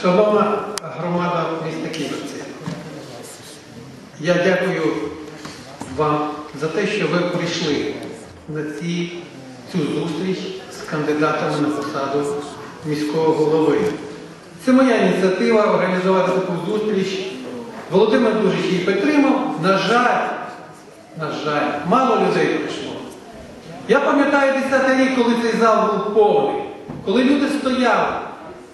Шановна громада міста Ківерці, я дякую вам за те, що ви прийшли на ці, цю зустріч з кандидатами на посаду міського голови. Це моя ініціатива організувати таку зустріч. Володимир дуже її підтримав. На жаль, на жаль, мало людей прийшло. Я пам'ятаю 10 рік, коли цей зал був повний, коли люди стояли,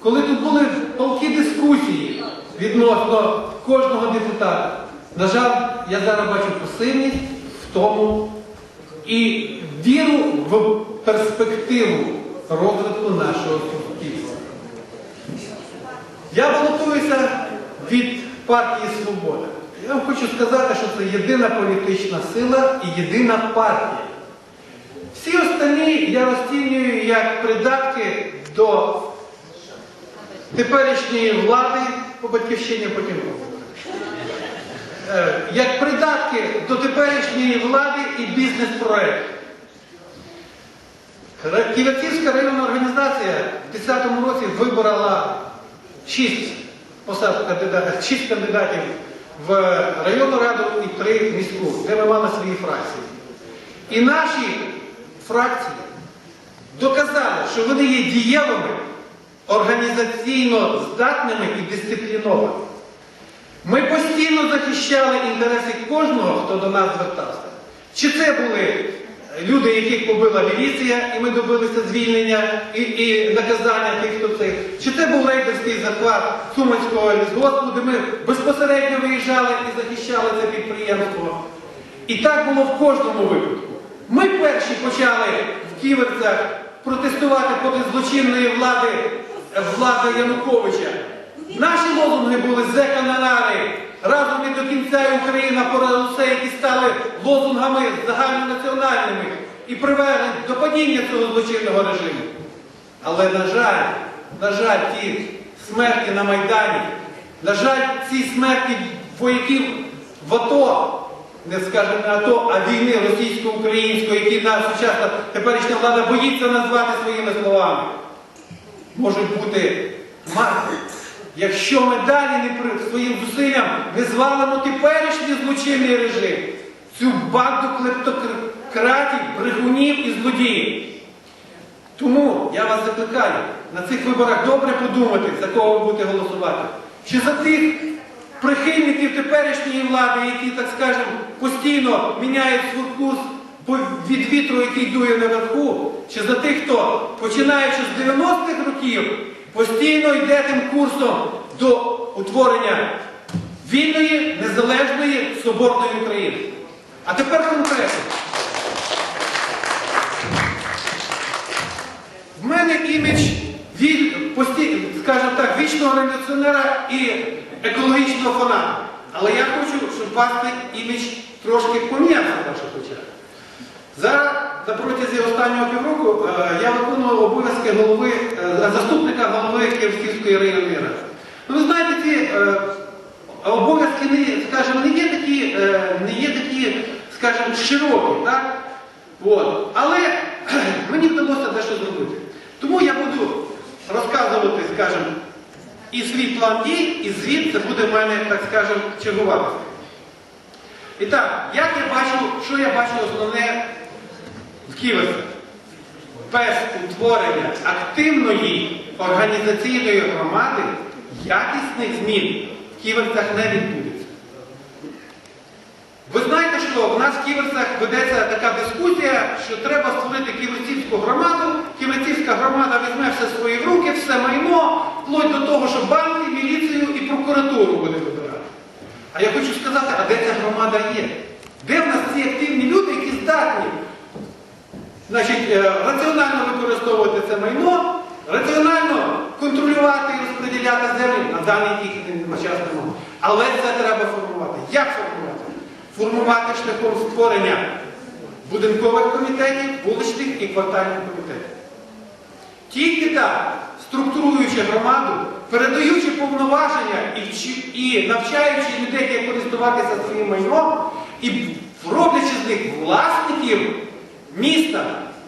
коли тут були палкі дискусії відносно кожного депутата. На жаль, я зараз бачу пасивність в тому і віру в перспективу розвитку нашого суспільства. Я балотуюся від партії Свобода. Я вам хочу сказати, що це єдина політична сила і єдина партія. Всі останні я розцінюю як придатки до теперішньої влади по батьківщині потім. Е, Як придатки до теперішньої влади і бізнес-проекту. Ківерцівська районна організація в 2010 році вибрала 6 посад кандидатів, 6 кандидатів в районну раду і 3 в міську, де ми мали свої фракції. І наші фракції доказали, що вони є дієвими, організаційно здатними і дисциплінованими. Ми постійно захищали інтереси кожного, хто до нас звертався. Чи це були люди, яких побила міліція, і ми добилися звільнення і, і наказання тих, хто це. Чи це був рейдерський захват Суманського лісгоспу, де ми безпосередньо виїжджали і захищали це підприємство. І так було в кожному випадку. Ми перші почали в Ківерцях протестувати проти злочинної влади, влади Януковича. Наші лозунги були зека на нари, разом і до кінця Україна понад усе, які стали лозунгами загальнонаціональними і привели до падіння цього злочинного режиму. Але, на жаль, на жаль, ті смерті на Майдані, на жаль, ці смерті вояків в АТО, не скажемо не АТО, а війни російсько-української, які наша сучасна теперішня влада боїться назвати своїми словами, можуть бути марки. Якщо ми далі не своїм зусиллям не звалимо теперішній злочинний режим, цю банду клептократів, брехунів і злодіїв. Тому я вас закликаю на цих виборах добре подумати, за кого ви будете голосувати. Чи за тих прихильників теперішньої влади, які, так скажемо, постійно міняють свій курс від вітру, який дує наверху, чи за тих, хто, починаючи з 90-х років, постійно йде тим курсом до утворення вільної, незалежної, соборної України. А тепер конкретно. В мене імідж від, скажімо так, вічного революціонера і екологічного фаната. Але я хочу, щоб вас імідж трошки помінявся в ваших очах. Зараз на протязі останнього півроку е, я виконував обов'язки голови, е, заступника голови Київської районної ради. Ну, ви знаєте, ці е, обов'язки не, скажімо, не є такі, не є такі, скажімо, широкі, так? От. Але мені вдалося дещо зробити. Тому я буду розказувати, скажімо, і свій план дій, і звіт це буде в мене, так скажемо, чергуватися. І так, як я бачу, що я бачу основне в Києві? Без утворення активної організаційної громади якісних змін в Ківерцях не відбудеться. Ви знаєте, що в нас в Ківерцях ведеться така дискусія, що треба створити ківерцівську громаду. Ківерцівська громада візьме все в свої руки, все майно, вплоть до того, що банки, міліцію і прокуратуру буде вибирати. А я хочу сказати, а де ця громада є? Де в нас ці активні люди, які здатні значить, е, раціонально використовувати це майно, раціонально контролювати і розподіляти землю на даний тільки час немає. Але це треба формувати. Як формувати? Формувати шляхом створення будинкових комітетів, вуличних і квартальних комітетів. Тільки так, структуруючи громаду, передаючи повноваження і навчаючи людей, як користуватися своїм майном, і роблячи з них власників міста,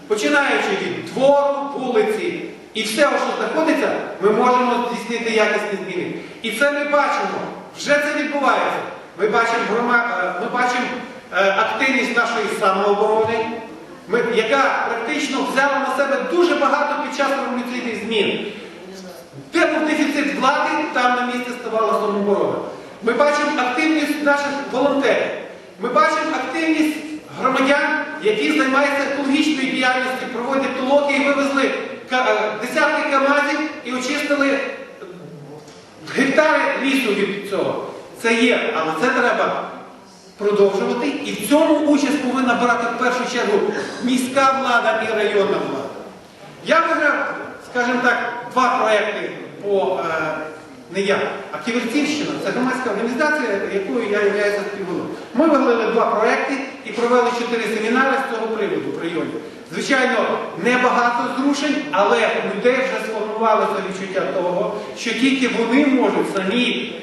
починаючи від двору, вулиці і все, що знаходиться, ми можемо здійснити якісні зміни. І це ми бачимо. Вже це відбувається. Ми бачимо, грома... е, ми бачимо е, активність нашої самооборони, ми... яка практично взяла на себе дуже багато під час революційних змін. Де був дефіцит влади, там на місці ставала самооборона. Ми бачимо активність наших волонтерів. Ми бачимо активність громадян, які займаються екологічною діяльністю, проводять толоки і вивезли е, десятки камазів і очистили гектари лісу від цього. Це є, але це треба продовжувати. І в цьому участь повинна брати в першу чергу міська влада і районна влада. Я виграв, скажімо так, два проекти по е, не я, а Ківерцівщина. Це громадська організація, якою я являюся співголовою. Ми виграли два проекти і провели чотири семінари з цього приводу в районі. Звичайно, небагато зрушень, але у людей вже сформувалося відчуття того, що тільки вони можуть самі,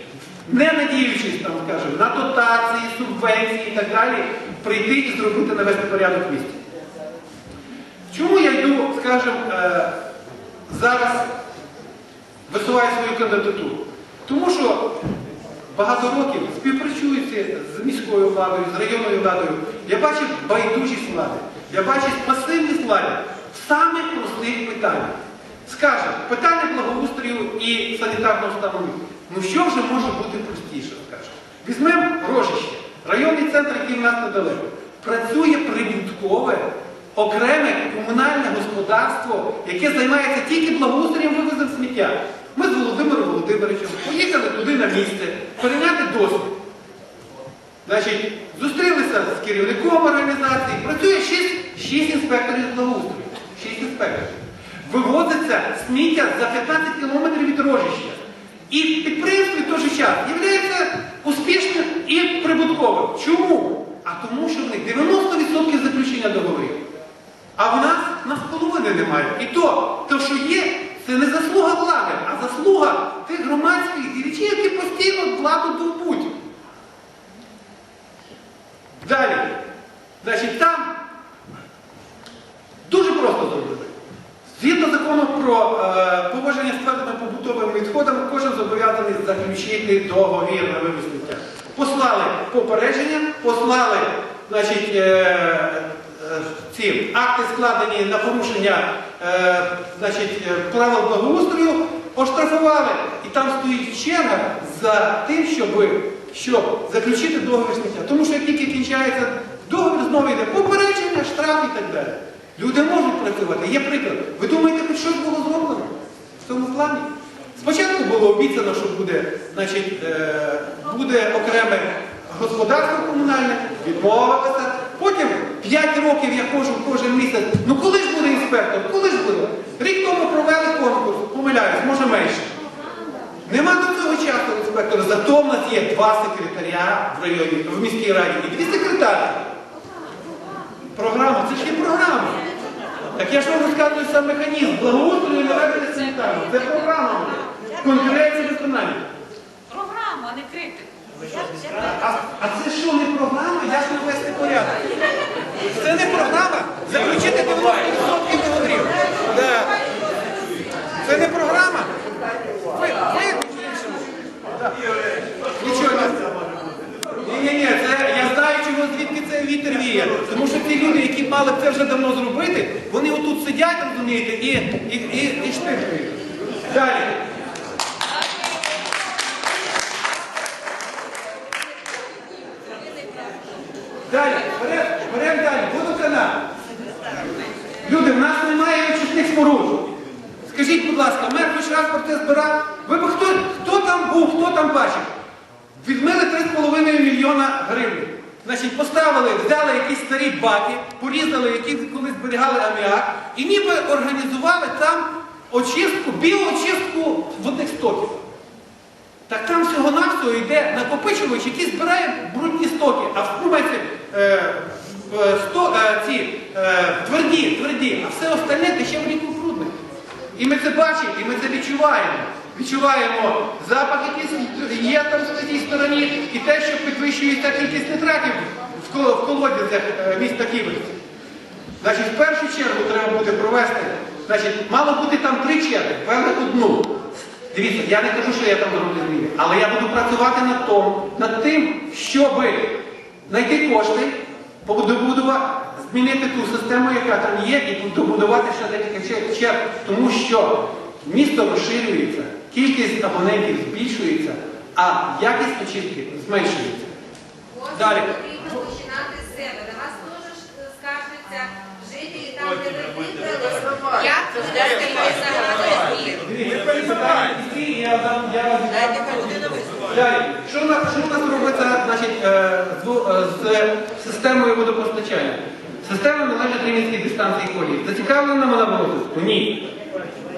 не надіючись там, скажімо, на дотації, субвенції і так далі, прийти і зробити навести порядок в місті. Чому я йду, скажімо, е, зараз висуваю свою кандидатуру? Тому що багато років співпрацюючи з міською владою, з районною владою, я бачив байдужість влади, я бачив пасивність влади в самих простих питаннях. Скажемо, питання благоустрою і санітарного стану. Ну що вже може бути простіше, скажемо? Візьмемо рожище, районний центр, який в нас недалеко. Працює прибуткове окреме комунальне господарство, яке займається тільки благоустроєм вивезем сміття. Ми з Володимиром Володимировичем поїхали туди на місце, перейняти досвід. Значить, зустрілися з керівником організації, працює 6, 6 інспекторів з благоустрою. 6 інспекторів. Вивозиться сміття за 15 кілометрів від рожища. І підприємство в той же час є успішним і прибутковим. Чому? А тому, що в них 90% заключення договорів. А в нас нас половини немає. І то, то, що є, це не заслуга влади, а заслуга тих громадських діячів, які постійно владу довбуть. Далі. Значить, там дуже просто зробили. Згідно закону про е, поводження з твердими побутовими відходами, кожен зобов'язаний заключити договір на вивіз. Послали попередження, послали значить, е, е, ці акти складені на порушення е, значить, е, правил благоустрою, оштрафували. І там стоїть черга за тим, щоб, щоб заключити договір сміття. Тому що як тільки кінчається договір, знову йде попередження, штраф і так далі. Люди можуть працювати. Є приклад. Ви думаєте, хоч щось було зроблено в цьому плані? Спочатку було обіцяно, що буде, значить, е, буде окреме господарство комунальне, відмовилося. Потім 5 років я ходжу кожен місяць. Ну коли ж буде? Коли ж буде? Рік тому провели конкурс, помиляюсь, може менше. Нема до цього часу інспектора, зато в нас є два секретаря в районі, в міській раді і дві секретарі. Програма, це ж є програма. Так я ж вам розказую сам механізм. Благоустрою наведення санітарно. Це програма. Конкуренція виконання. Програма, а не критика. А, а це що не програма? Як навести порядок? Це не програма. Заключити 90% договорів. Да. Це не програма. Ви, ви. Нічого не. Ні, ні, ні, це я знаю, чого звідки це вітер віє. Тому що ті люди, які мали б це вже давно зробити, вони отут сидять, розумієте, і, і, і, і штиркають. Далі. Далі, беремо берем далі, водоканал. Люди, в нас немає очисних споруд. Скажіть, будь ласка, мер хоч раз про це збирав? Ви б хто, хто там був, хто там бачив? Відмили 3,5 мільйона гривень. Значить, поставили, взяли якісь старі баки, порізали, які коли зберігали аміак, і ніби організували там очистку, біоочистку водних стоків. Так там всього-навсього йде накопичувач, який збирає брудні стоки, а в е, сто, е, ці е, тверді, тверді, а все остальне дешевле брудне. І ми це бачимо, і ми це відчуваємо. Відчуваємо запах, який є там на цій стороні, і те, що підвищується кількість нитратів в кол- колодязях е, міста Києва. Значить, в першу чергу треба буде провести, значить, мало бути там три черги, ввели одну. Дивіться, я не кажу, що я там зроблю зміни, але я буду працювати над, том, над тим, щоб знайти кошти, побудувати, змінити ту систему, яка там є, і добудувати ще декілька чер- черг, тому що місто розширюється, кількість абонентів збільшується, а якість очистки зменшується. Далі. Потрібно починати з себе. На вас теж скаржаться жителі там, де ви вибрали. Як ви дасте загадувати збір? Дивіться, питання Далі, що у нас, що у нас робиться значить, е, з, е, з системою водопостачання? Система належить Рівненській дистанції колії. Зацікавлена вона в? Ні.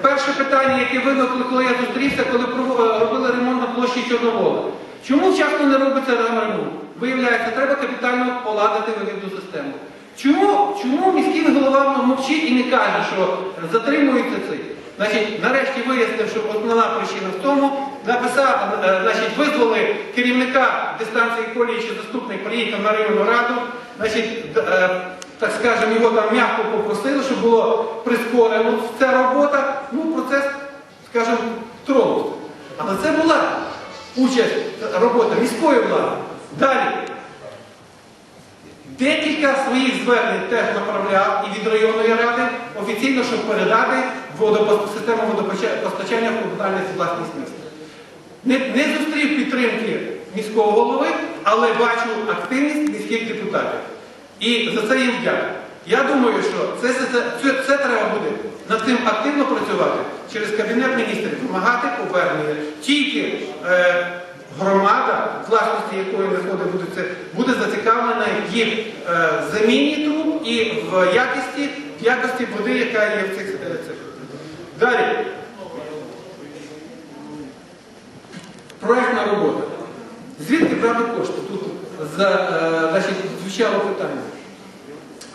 Перше питання, яке виникло, коли я зустрівся, коли е, робили ремонт на площі Чорновола. Чому часто не робиться ремонт? Виявляється, треба капітально поладити вивідну систему. Чому, чому міський голова мовчить і не каже, що затримується цей? Значить, нарешті вияснив, що основна причина в тому, написав, е, значить, визвали керівника дистанції колії, що заступник приїхав на районну раду, значить, е, так скажемо, його там м'яко попросили, щоб було прискорено ця робота, ну, процес, скажімо, тронувся. Але це була участь, робота міської влади. Далі. Декілька своїх звернень теж направляв і від районної ради офіційно, щоб передати систему водопостачання в комунальну власність міста. Не, не зустрів підтримки міського голови, але бачу активність міських депутатів. І за це їм дякую. Я думаю, що це, це, це, це треба буде над цим активно працювати через Кабінет міністрів, вимагати повернення. Тільки е, громада, власності якої виходить, буде, це, буде зацікавлена їх е, заміні труб і в якості, в якості води, яка є в цих. е, цих. Далі. Проектна робота. Звідки брати кошти? Тут е, значить, звучало питання.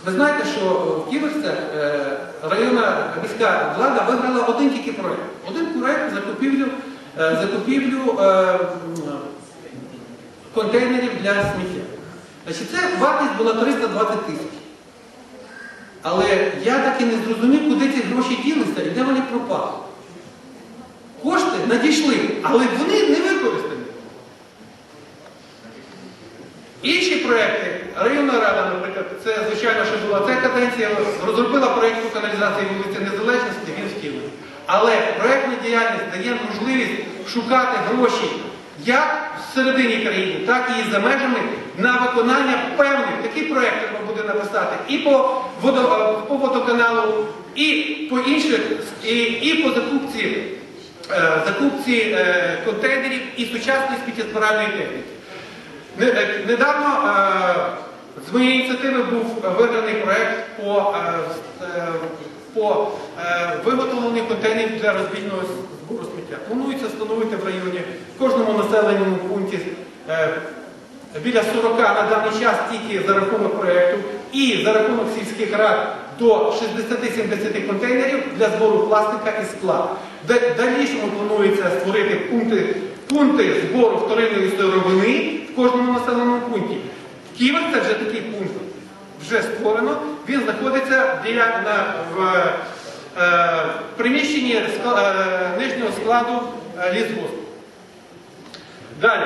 Ви знаєте, що в Ківерцях е, районна міська влада виграла один тільки проект. Один проект закупівлю, закупівлю контейнерів для сміття. Значить, це вартість була 320 тисяч. Але я так і не зрозумів, куди ці гроші ділися і де вони пропали. Кошти надійшли, але вони не використані. Інші проекти, районна рада, наприклад, це звичайно, що була ця каденція, розробила проєкт по каналізації вулиці Незалежності, він втілений. Але проєктна діяльність дає можливість шукати гроші як всередині країни, так і за межами на виконання певних. Такий проєкт треба буде написати і по, водо, по водоканалу, і по інших, і, і по закупці, е, закупці е, контейнерів і сучасної сміттєзбиральної техніки. Е, Недавно е, з моєї ініціативи був виграний проєкт по, е, е, по е, виготовленню контейнерів для розвільного збору сміття. Планується встановити в районі в кожному населеному пункті е, біля 40 на даний час тільки за рахунок проєкту і за рахунок сільських рад до 60-70 контейнерів для збору пластика і скла. Дальнішому планується створити пункти, пункти збору вторинної сировини в кожному населеному пункті. Києві це вже такий пункт вже створено. Він знаходиться біля на, в е, приміщенні е, нижнього складу е, лісгоспу. Далі.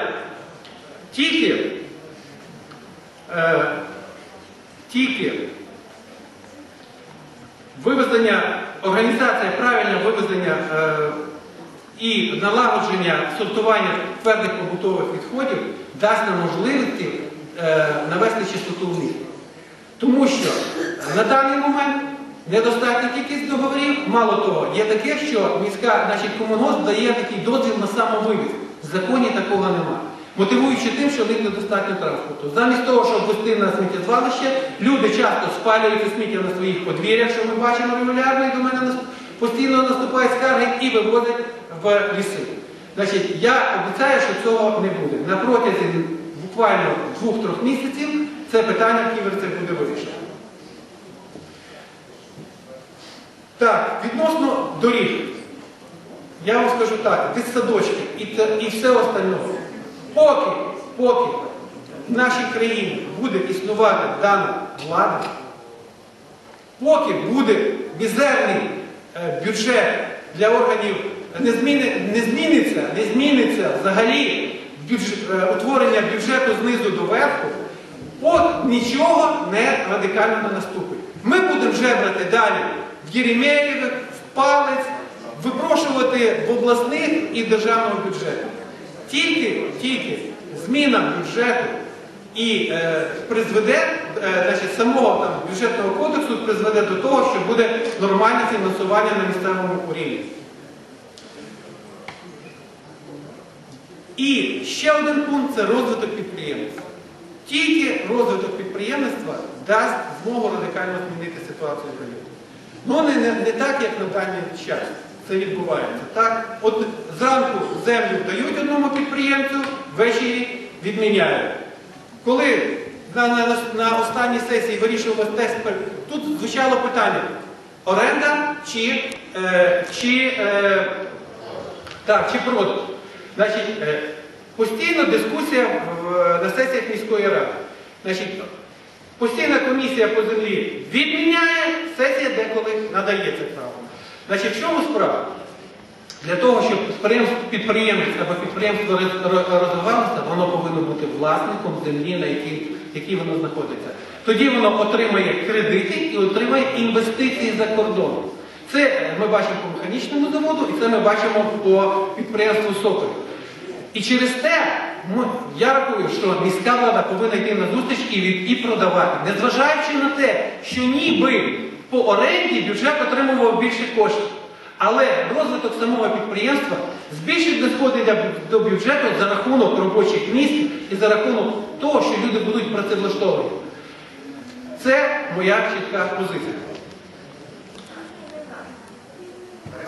Тільки, тільки вивезення, організація правильне вивезення і налагодження сортування твердих побутових відходів дасть нам можливості е, навести чистоту в місті. Тому що на даний момент недостатня кількість договорів, мало того, є таке, що міська, значить, комунгосп дає такий дозвіл на самовивіз. В законі такого немає. Мотивуючи тим, що в них недостатньо транспорту. Замість того, щоб вести на сміттєзвалище, люди часто спалюють це сміття на своїх подвір'ях, що ми бачимо регулярно, і до мене постійно наступають скарги і вивозять в ліси. Значить, я обіцяю, що цього не буде. На протязі буквально двох-трьох місяців це питання в Ківерцях буде вирішено. Так, відносно доріг. Я вам скажу так, дитсадочки і, і все остальне. Поки, поки в нашій країні буде існувати дана влада, поки буде мізерний е, бюджет для органів не, зміни, не зміниться, не зміниться взагалі бюдж, е, утворення бюджету знизу до верху, от нічого не радикально не наступить. Ми будемо жебрати далі Єремєєвих, Палець, випрошувати в обласних і державного бюджету. Тільки, тільки зміна бюджету і е, призведе, е, значить, самого там, бюджетного кодексу призведе до того, що буде нормальне фінансування на місцевому рівні. І ще один пункт це розвиток підприємництва. Тільки розвиток підприємництва дасть змогу радикально змінити ситуацію в районі. Ну не, не, не так, як на даний час це відбувається. Так, от зранку землю дають одному підприємцю, ввечері відміняють. Коли на, на, на останній сесії вирішувалось тест, тут звучало питання: оренда чи, е, чи, е, так, чи продаж. Значить, е, постійно дискусія в- на сесіях міської ради. Значить, постійна комісія по землі відміняє, сесія деколи надає це право. Значить, в чому справа? Для того, щоб підприємець або підприємство роз- роз- розвивалося, воно повинно бути власником землі, на якій, якій воно знаходиться. Тоді воно отримає кредити і отримає інвестиції за кордоном. Це ми бачимо по механічному заводу, і це ми бачимо по підприємству Соколь. І через те я рахую, що міська влада повинна йти на зустріч і, і продавати, незважаючи на те, що ніби по оренді бюджет отримував більше коштів. Але розвиток самого підприємства збільшить доходи до бюджету за рахунок робочих місць і за рахунок того, що люди будуть працевлаштовані. Це моя чітка позиція.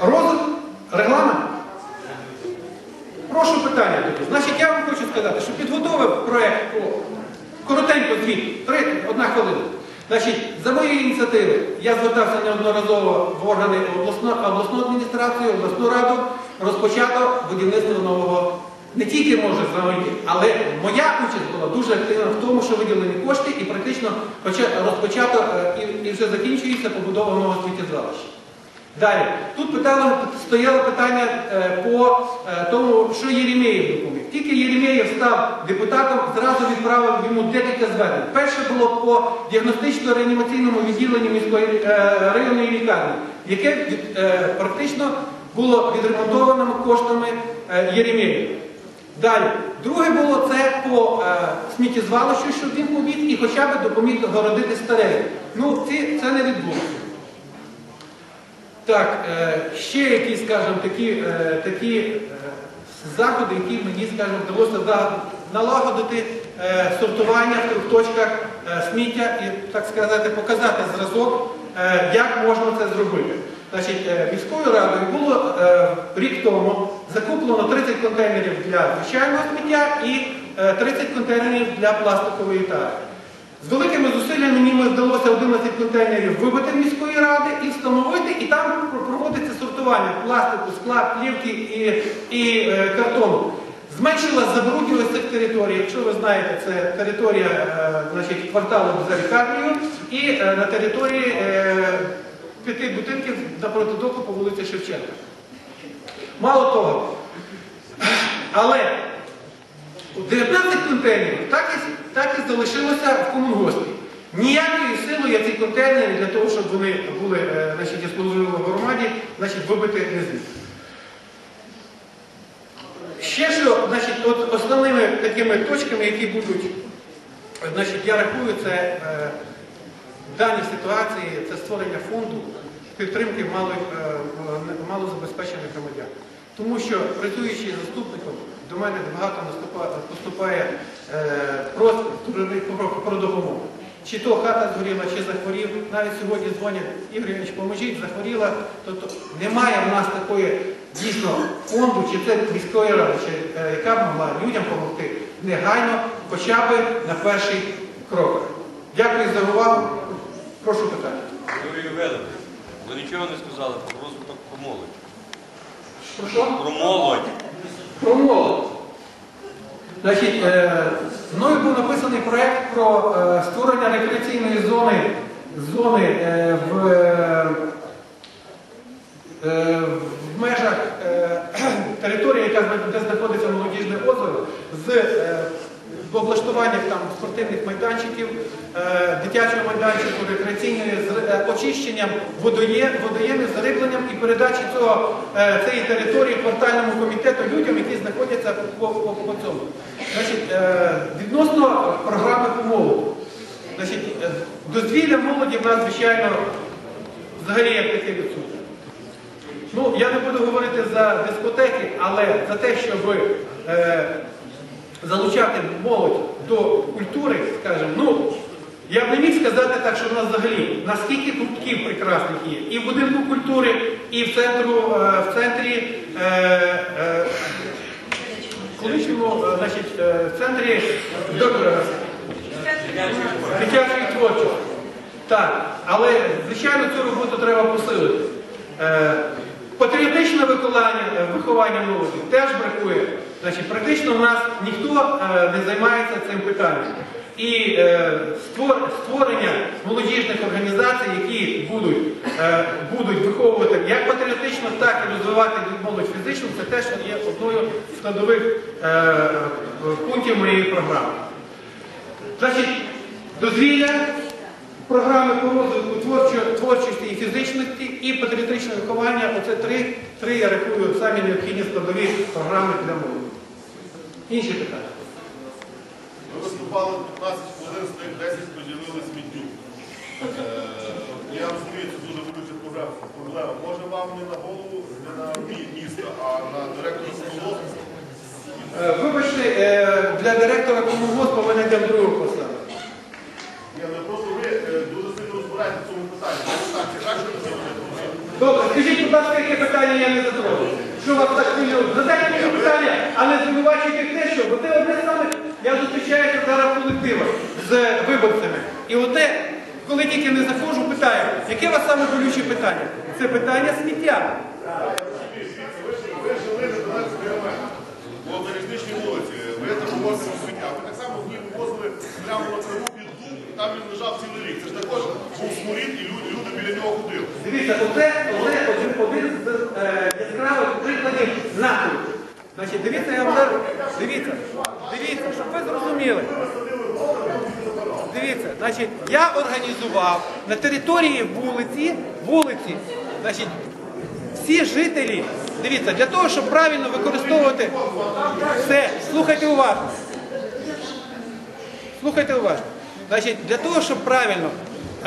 Розвиток регламент. Прошу питання. Значить, я вам хочу сказати, що підготовив проєкт коротенько звіт, три, одна хвилина. Значить, за моєю ініціативи я звертався неодноразово в органи обласну, обласну адміністрацію, обласну раду, розпочато будівництво нового. Не тільки може зробити, але моя участь була дуже активна в тому, що виділені кошти і практично поча- розпочато е, і вже закінчується побудова нового сміттєзвалища. Далі, тут питало, стояло питання е, по е, тому, що Єремєєв допоміг. Тільки Єремєєв став депутатом, зразу відправив йому декілька звернень. Перше було по діагностично-реанімаційному відділенні міської е, районної лікарні, яке практично було відремонтовано коштами Єремєєва. Далі, друге було це по е, сміттєзвалищу, щоб він поміг і хоча б допоміг городити старе. Ну, ці, це не відбулося. Так, е, ще якісь, скажімо, такі, е, такі е, заходи, які мені, скажімо, вдалося налагодити сортування в трьох точках сміття і, так сказати, показати зразок, як можна це зробити. Значить, міською радою було рік тому закуплено 30 контейнерів для звичайного сміття і е, 30 контейнерів для пластикової тари. З великими зусиллями мені вдалося 11 контейнерів вибити міської ради і встановити, і там проводиться сортування пластику, скла, плівки і, і е, картону. Зменшилась забруднюваність цих територій. Якщо ви знаєте, це територія е, значить, кварталу за лікарнею і е, на території п'яти будинків напроти доку по вулиці Шевченка. Мало того, але 19 контейнерів так і, так і залишилося в комунгоспі. Ніякою силою я ці контейнери для того, щоб вони були е, значить, в громаді, значить, вибити не зміг. Ще що, значить, от основними такими точками, які будуть, значить, я рахую, це е, в даній ситуації це створення фонду підтримки е, е, малозабезпечених громадян. Тому що працюючи заступником, до мене багато поступає е, про, допомогу. Чи то хата згоріла, чи захворів. Навіть сьогодні дзвонять, Ігор Ігорович, поможіть, захворіла. Тобто немає в нас такої дійсно фонду, чи це міської ради, чи, е, яка б могла людям допомогти негайно, хоча б на перший крок. Дякую за увагу. Прошу питання. Юрій Велик, ви нічого не сказали про розвиток про молодь. Про що? Про молодь. Про молодь. Значить, е, мною був написаний проєкт про е, створення рекреаційної зони, зони е, в, в межах е, яка знаходиться молодіжне озеро, з е, облаштуванням там спортивних майданчиків, е, дитячого майданчику, рекреаційної з е, очищенням водоє, водоємів, зарибленням і передачі цього, е, цієї території квартальному комітету людям, які знаходяться по, по, по цьому. Значить, відносно програми по е, дозвілля молоді в нас, звичайно, взагалі як таке відсутнє. Ну, я не буду говорити за дискотеки, але за те, щоб залучати молодь до культури, скажімо, ну, я б не міг сказати так, що в нас взагалі наскільки гуртків прекрасних є. І в будинку культури, і в, центру, е, в центрі е, е, колишньому, значить, в центрі дитячої творчості. Так, але звичайно цю роботу треба посилити. Патріотичне виховання молоді теж бракує. Значить, практично в нас ніхто е, не займається цим питанням. І е, створення молодіжних організацій, які будуть, е, будуть виховувати як патріотично, так і розвивати молодь фізично, це теж є одною з складових пунктів моєї програми. Значить, дозвілля, програми по розвитку творчо- творчості і фізичності і патріотичне виховання оце три, три, я рахую, самі необхідні складові програми для молоді. Інші питання. Ми виступали 15 хвилин, з них 10 поділили сміттю. Е, Я розумію, це дуже велика проблема. Може вам не на голову, не на мі- місто, а на директора колгоспу? Е, Вибачте, е, для директора комунгоспу ми знайдемо другу посаду. Ні, ну просто ви дуже сильно розбираєтеся в цьому питанні. Так, так, не. Добре, скажіть, будь ласка, яке питання я не затронув? Що вас так хвилює? Задайте мені питання, а не звинувачуйте те, що, бо це одне з самих, я зустрічаюся зараз в колективах з виборцями. І оте, коли тільки не заходжу, питаю, яке у вас саме болюче питання? Це питання сміття. Ви жили біля мене, по залізничній вулиці. Ви там вивозили сміття. Ви так само в ній вивозили прямо на траву під там він лежав цілий рік. Це ж також був сморід, і люди біля нього ходили. Дивіться, оце, оце один, з е, яскравих прикладів напою. Значить, дивіться, я вам зараз, дивіться, дивіться, щоб ви зрозуміли. Дивіться, значить, я організував на території вулиці, вулиці, значить, всі жителі, дивіться, для того, щоб правильно використовувати все, слухайте уважно. Слухайте уважно. Значить, для того, щоб правильно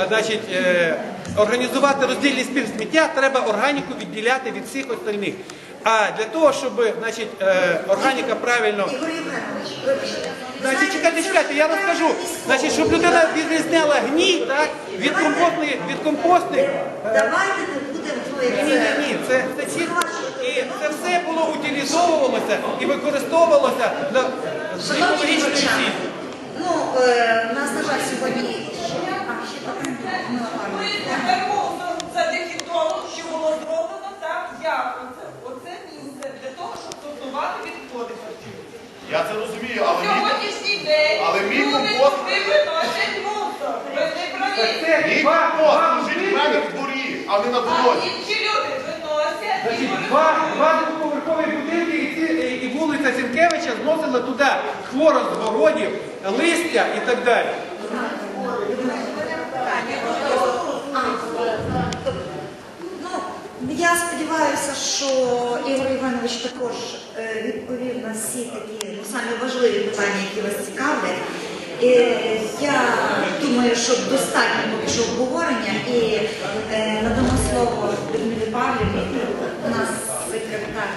значить, е, організувати роздільний збір сміття, треба органіку відділяти від всіх остальних. А для того, щоб значить, е, органіка правильно. Значить, чекайте, чекайте, я розкажу. Значить, щоб людина відрізняла гній так, від компостних, від компостних. Давайте не будемо Ні, ні, ні, це, це чітко. І це все було утилізовувалося і використовувалося для Шановні екологічної цілі. ну, е, нас, на жаль, сьогодні... Ми беремо завдяки тому, що було зроблено так, як оце, оце місце для того, щоб сортувати відходи харчові. Я це розумію, але мій, Сьогоднішній день Але мій люди компост- туди виносять мусор. Ви не праві. Це мій два, два компост лежить в мене в дворі, а не на А дорозі. інші люди виносять і Значить, два, два двоповерхові будинки і, ці, і- і вулиця Сінкевича зносила туди хворост з городів, листя і так далі. сподіваюся, що Ігор Іванович також е, відповів на всі такі ну, самі важливі питання, які вас цікавлять. Я думаю, що достатньо поки що обговорення і е, надамо слово Людмилі Павлівні. У нас секретар.